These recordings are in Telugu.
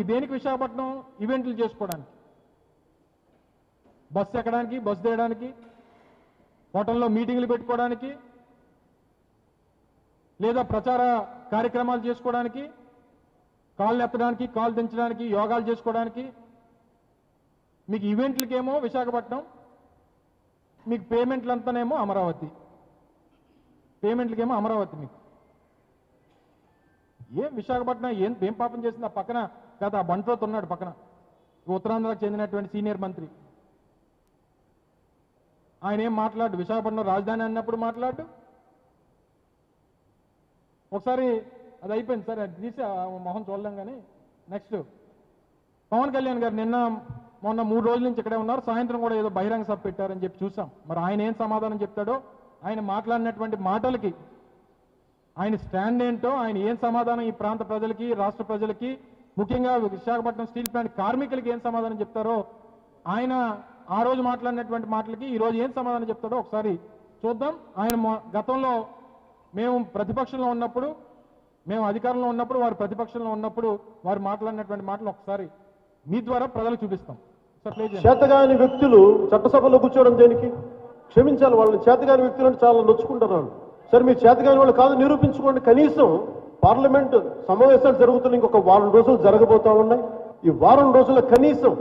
మీకు దేనికి విశాఖపట్నం? ఈవెంట్లు చేసుకోవడానికి. బస్సు ఎక్కడానికి బస్సు తీయడానికి హోటల్లో మీటింగ్లు పెట్టుకోవడానికి లేదా ప్రచార కార్యక్రమాలు చేసుకోవడానికి కాళ్ళు ఎత్తడానికి కాళ్ళు దించడానికి యోగాలు చేసుకోవడానికి. మీకు ఈవెంట్లకేమో విశాఖపట్నం మీకు పేమెంట్లంతానేమో అమరావతి. పేమెంట్లకేమో అమరావతి మీకు. ఏం విశాఖపట్నం ఏం ఏం పాపం చేసింది ఆ పక్కన కదా ఆ బంట్రోత్ ఉన్నాడు పక్కన. ఉత్తరాంధ్రకు చెందినటువంటి సీనియర్ మంత్రి. ఆయన ఏం మాట్లాడు? విశాఖపట్నం రాజధాని అన్నప్పుడు మాట్లాడు. ఒకసారి అది అయిపోయింది. సరే అది తీసి మొహం చూడలేం కానీ నెక్స్ట్. పవన్ కళ్యాణ్ గారు నిన్న మొన్న మూడు రోజుల నుంచి ఇక్కడే ఉన్నారు. సాయంత్రం కూడా ఏదో బహిరంగ సభ పెట్టారని చెప్పి చూసాం. మరి ఆయన ఏం సమాధానం చెప్తాడో ఆయన మాట్లాడినటువంటి మాటలకి ఆయన స్టాండ్ ఏంటో ఆయన ఏం సమాధానం ఈ ప్రాంత ప్రజలకి రాష్ట్ర ప్రజలకి ముఖ్యంగా విశాఖపట్నం స్టీల్ ప్లాంట్ కార్మికులకి ఏం సమాధానం చెప్తారో ఆయన ఆ రోజు మాట్లాడినటువంటి మాటలకి ఈ రోజు ఏం సమాధానం చెప్తాడో ఒకసారి చూద్దాం. ఆయన గతంలో మేము ప్రతిపక్షంలో ఉన్నప్పుడు మేము అధికారంలో ఉన్నప్పుడు వారు ప్రతిపక్షంలో ఉన్నప్పుడు వారు మాట్లాడినటువంటి మాటలు ఒకసారి మీ ద్వారా ప్రజలకు చూపిస్తాం. చేతగాని వ్యక్తులు చట్టసభలో కూర్చోవడం దేనికి? క్షమించాలి వాళ్ళని చేతగాని వ్యక్తులు అంటే చాలా నొచ్చుకుంటారు సరే మీరు చేతగాని వాళ్ళు కాదు నిరూపించుకోండి. కనీసం పార్లమెంట్ సమావేశాలు జరుగుతున్న ఇంకొక వారం రోజులు జరగబోతా ఉన్నాయి. ఈ వారం రోజుల కనీసం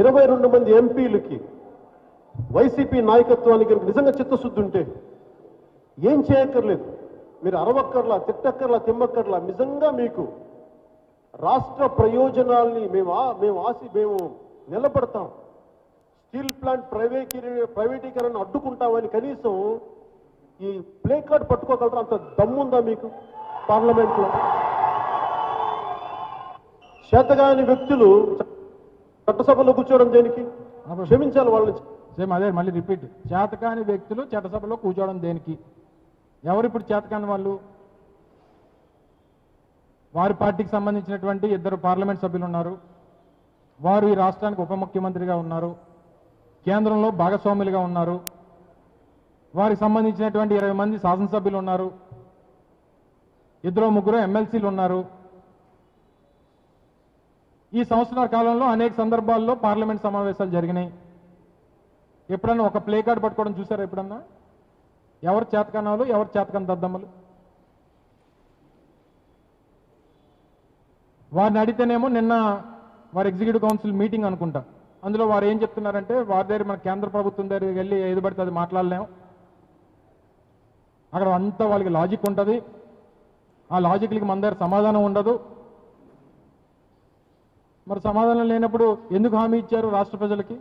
ఇరవై రెండు మంది ఎంపీలకి వైసీపీ నాయకత్వానికి నిజంగా చిత్తశుద్ధి ఉంటే ఏం చేయక్కర్లేదు. మీరు అరవక్కర్లా తిట్టక్కర్లా తిమ్మక్కర్లా నిజంగా మీకు రాష్ట్ర ప్రయోజనాల్ని మేము మేము ఆసి మేము నిలబడతాం. స్టీల్ ప్లాంట్ ప్రైవేటీకరణ ప్రైవేటీకరణ అడ్డుకుంటామని కనీసం ఈ ప్లే కార్డ్ పట్టుకోగలరా? అంత దమ్ముందా మీకు? పార్లమెంట్లో చేతగాని వ్యక్తులు చట్టసభలో కూర్చోవడం దేనికి? క్షమించాలి వాళ్ళని. సేమ్ అదే మళ్ళీ రిపీట్. చేతకాని వ్యక్తులు చట్టసభలో కూర్చోవడం దేనికి? ఎవరు ఇప్పుడు చేతకాని వాళ్ళు? వారి పార్టీకి సంబంధించినటువంటి ఇద్దరు పార్లమెంట్ సభ్యులు ఉన్నారు. వారు ఈ రాష్ట్రానికి ఉప ముఖ్యమంత్రిగా ఉన్నారు. కేంద్రంలో భాగస్వాములుగా ఉన్నారు. వారికి సంబంధించినటువంటి ఇరవై మంది శాసనసభ్యులు ఉన్నారు. ఇద్దరు ముగ్గురు ఎమ్మెల్సీలు ఉన్నారు. ఈ సంవత్సరాల కాలంలో అనేక సందర్భాల్లో పార్లమెంట్ సమావేశాలు జరిగినాయి. ఎప్పుడన్నా ఒక ప్లే కార్డ్ పట్టుకోవడం చూసారా ఎప్పుడన్నా? ఎవరు చేతకన్నాలు ఎవరు చేతకని దద్దమ్మలు? వారిని అడిగితేనేమో నిన్న వారి ఎగ్జిక్యూటివ్ కౌన్సిల్ మీటింగ్ అనుకుంటా. అందులో వారు ఏం చెప్తున్నారంటే వారి దగ్గర మన కేంద్ర ప్రభుత్వం దగ్గరికి వెళ్ళి ఏది పడితే అది మాట్లాడలేము అక్కడ అంతా వాళ్ళకి లాజిక్ ఉంటుంది. ఆ లాజిక్లకి మన దగ్గర సమాధానం ఉండదు. మరి సమాధానం లేనప్పుడు ఎందుకు హామీ ఇచ్చారు రాష్ట్ర ప్రజలకి?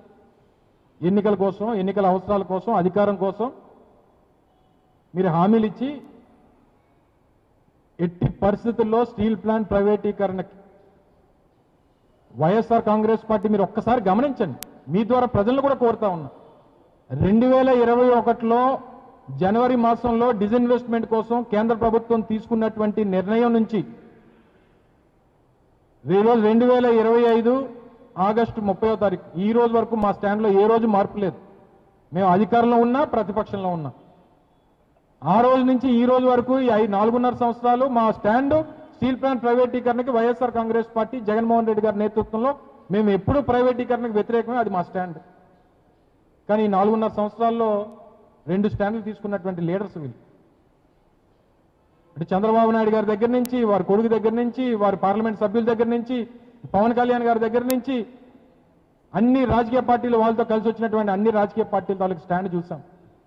ఎన్నికల కోసం ఎన్నికల అవసరాల కోసం అధికారం కోసం మీరు హామీలు ఇచ్చి ఎట్టి పరిస్థితుల్లో స్టీల్ ప్లాంట్ ప్రైవేటీకరణకి వైఎస్ఆర్ కాంగ్రెస్ పార్టీ మీరు ఒక్కసారి గమనించండి. మీ ద్వారా ప్రజలను కూడా కోరుతా ఉన్నా. రెండు వేల ఇరవై ఒకటిలో జనవరి మాసంలో డిజిన్వెస్ట్మెంట్ కోసం కేంద్ర ప్రభుత్వం తీసుకున్నటువంటి నిర్ణయం నుంచి ఈరోజు రెండు వేల ఇరవై ఐదు ఆగస్టు ముప్పయో తారీఖు ఈ రోజు వరకు మా స్టాండ్లో ఏ రోజు మార్పు లేదు. మేము అధికారంలో ఉన్నా ప్రతిపక్షంలో ఉన్నా. ఆ రోజు నుంచి ఈ రోజు వరకు ఈ ఐదు నాలుగున్నర సంవత్సరాలు మా స్టాండ్ స్టీల్ ప్లాంట్ ప్రైవేటీకరణకి వైఎస్ఆర్ కాంగ్రెస్ పార్టీ జగన్మోహన్ రెడ్డి గారి నేతృత్వంలో మేము ఎప్పుడూ ప్రైవేటీకరణకు వ్యతిరేకమే అది మా స్టాండ్. కానీ ఈ నాలుగున్నర సంవత్సరాల్లో రెండు స్టాండ్లు తీసుకున్నటువంటి లీడర్స్ వీళ్ళు. ఇటు చంద్రబాబు నాయుడు గారి దగ్గర నుంచి వారి కొడుకు దగ్గర నుంచి వారి పార్లమెంట్ సభ్యుల దగ్గర నుంచి పవన్ కళ్యాణ్ గారి దగ్గర నుంచి అన్ని రాజకీయ పార్టీలు వాళ్ళతో కలిసి వచ్చినటువంటి అన్ని రాజకీయ పార్టీల తాలూకు స్టాండ్ చూసాం.